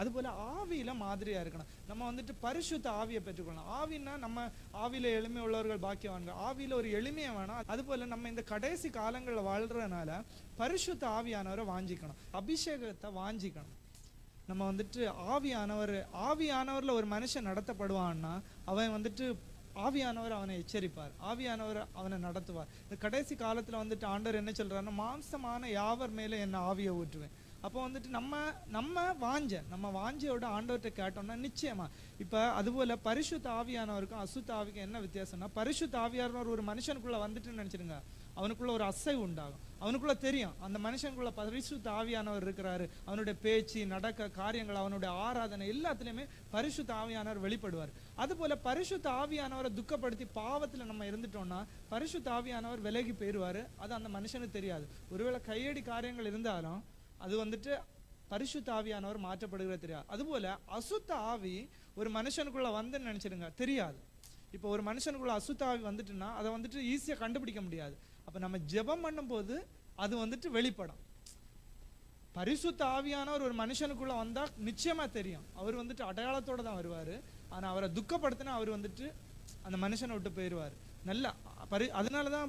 அதுபோல் ஆவியில மாதிரியாக இருக்கணும். நம்ம வந்துட்டு பரிசுத்த ஆவியை பெற்றுக்கொள்ளணும். ஆவின்னா நம்ம ஆவியில் எளிமை உள்ளவர்கள் பாக்கியவான்கள். ஆவியில் ஒரு எளிமையை வேணும் அதுபோல் நம்ம இந்த கடைசி காலங்களில் வாழ்றதுனால பரிசுத்த ஆவியானவரை வாஞ்சிக்கணும். அபிஷேகத்தை வாஞ்சிக்கணும். நம்ம வந்துட்டு ஆவியானவர் ஆவியானவரில் ஒரு மனுஷன் நடத்தப்படுவான்னா அவன் வந்துட்டு ஆவியானவர் அவனை எச்சரிப்பார். ஆவியானவர் அவனை நடத்துவார். இந்த கடைசி காலத்தில் வந்துட்டு ஆண்டவர் என்ன சொல்றாருன்னா மாம்சமான யாவர் மேலே என்னை ஆவியை ஊற்றுவேன். அப்போ வந்துட்டு நம்ம நம்ம வாஞ்ச நம்ம வாஞ்சையோட ஆண்டவர்கிட்ட கேட்டோம்னா நிச்சயமா இப்ப அதுபோல பரிசுத்த ஆவியானவருக்கும் அசுத்த ஆவிக்கும் என்ன வித்தியாசம்னா பரிசுத்த ஆவியானவர் ஒரு மனுஷனுக்குள்ள வந்துட்டுன்னு நினைச்சிருங்க. அவனுக்குள்ள ஒரு அசைவு உண்டாகும். அவனுக்குள்ள தெரியும் அந்த மனுஷனுக்குள்ள பரிசுத்த ஆவியானவர் இருக்கிறாரு. அவனுடைய பேச்சு நடக்க காரியங்கள் அவனுடைய ஆராதனை எல்லாத்துலேயுமே பரிசுத்த ஆவியானவர் வெளிப்படுவார். அதுபோல பரிசுத்த ஆவியானவரை துக்கப்படுத்தி பாவத்துல நம்ம இருந்துட்டோம்னா பரிசுத்த ஆவியானவர் விலகி போயிருவாரு. அது அந்த மனுஷனுக்கு தெரியாது. ஒருவேளை கையடி காரியங்கள் இருந்தாலும் அது வந்துட்டு பரிசுத்த ஆவியானவர் மாற்றப்படுகிறது தெரியாது அதுபோல அசுத்த ஆவி ஒரு மனுஷனுக்குள்ள வந்துன்னு நினைச்சிடுங்க. தெரியாது. இப்போ ஒரு மனுஷனுக்குள்ள அசுத்த ஆவி வந்துட்டுன்னா அதை வந்துட்டு ஈஸியா கண்டுபிடிக்க முடியாது. அப்ப நம்ம ஜெபம் பண்ணும்போது அது வந்துட்டு வெளிப்படும். பரிசுத்த ஆவியானவர் ஒரு மனுஷனுக்குள்ள வந்தா நிச்சயமா தெரியும். அவர் வந்துட்டு அடையாளத்தோட தான் வருவாரு. ஆனா அவரை துக்கப்படுத்தினா அவர் வந்துட்டு அந்த மனுஷனை விட்டு போயிடுவார் நல்ல பரி அதனால தான்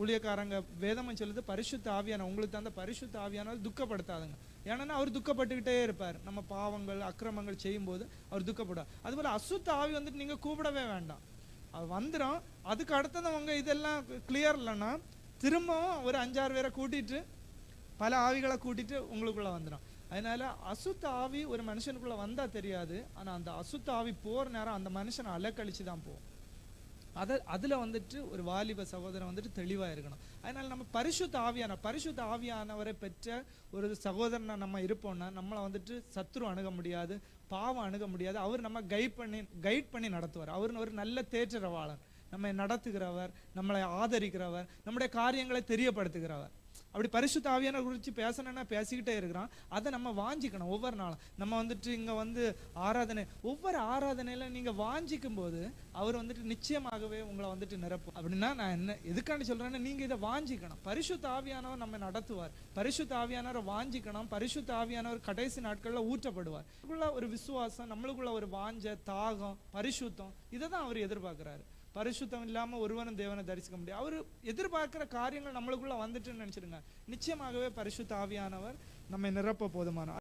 ஊழியக்காரங்க வேதம் சொல்லுது பரிசுத்த ஆவியான உங்களுக்கு அந்த பரிசுத்த ஆவியானால் துக்கப்படுத்தாதுங்க. ஏன்னா அவர் துக்கப்பட்டுக்கிட்டே இருப்பார். நம்ம பாவங்கள் அக்கிரமங்கள் செய்யும்போது அவர் துக்கப்படுவார். அதுபோல் அசுத்த ஆவி வந்துட்டு நீங்கள் கூப்பிடவே வேண்டாம். அது வந்துடும் அதுக்கு அடுத்தவங்க இதெல்லாம் கிளியர் இல்லைன்னா திரும்பவும் ஒரு அஞ்சாறு பேரை கூட்டிட்டு பல ஆவிகளை கூட்டிட்டு உங்களுக்குள்ள வந்துடும் அதனால அசுத்த ஆவி ஒரு மனுஷனுக்குள்ளே வந்தால் தெரியாது. ஆனால் அந்த அசுத்த ஆவி போகிற நேரம் அந்த மனுஷனை அலக்கழிச்சு தான் போகும். அதை அதில் வந்துட்டு ஒரு வாலிப சகோதரன் வந்துட்டு தெளிவாக இருக்கணும். அதனால் நம்ம பரிசுத்த ஆவியான பரிசுத்த ஆவியானவரை பெற்ற ஒரு சகோதரனை நம்ம இருப்போம்னா நம்மளை வந்துட்டு சத்ரு அணுக முடியாது பாவம் அணுக முடியாது. அவர் நம்ம கைட் பண்ணி கைட் பண்ணி நடத்துவார். அவர் ஒரு நல்ல தேற்றரவாளர். நம்மை நடத்துகிறவர் நம்மளை ஆதரிக்கிறவர் நம்முடைய காரியங்களை தெரியப்படுத்துகிறவர். அப்படி பரிசுத்த ஆவியான குறித்து பேசணும்னா பேசிக்கிட்டே இருக்கிறான். அதை நம்ம வாஞ்சிக்கணும் ஒவ்வொரு நாளும். நம்ம வந்துட்டு இங்கே வந்து ஆராதனை ஒவ்வொரு ஆராதனையில நீங்க வாஞ்சிக்கும் போது அவர் வந்துட்டு நிச்சயமாகவே உங்களை வந்துட்டு நிரப்பும் அப்படின்னா நான் என்ன எதுக்காண்டி சொல்கிறேன்னா நீங்க இதை வாஞ்சிக்கணும். பரிசுத்த ஆவியானவர் நம்ம நடத்துவார். பரிசுத்த ஆவியானவரை வாஞ்சிக்கணும். பரிசுத்த ஆவியானவர் கடைசி நாட்கள்ல ஊற்றப்படுவார். இதுக்குள்ள ஒரு விசுவாசம் நம்மளுக்குள்ள ஒரு வாஞ்ச தாகம் பரிசுத்தம் இதை தான் அவர் எதிர்பார்க்கிறாரு. பரிசுத்தம் இல்லாம ஒருவனும் தேவனை தரிசிக்க முடியாது. அவர் எதிர்பார்க்கிற காரியங்கள் நம்மளுக்குள்ள வந்துட்டுன்னு நினைச்சிருங்க. நிச்சயமாகவே பரிசுத்த ஆவியானவர் நம்மை நிரப்ப போதுமான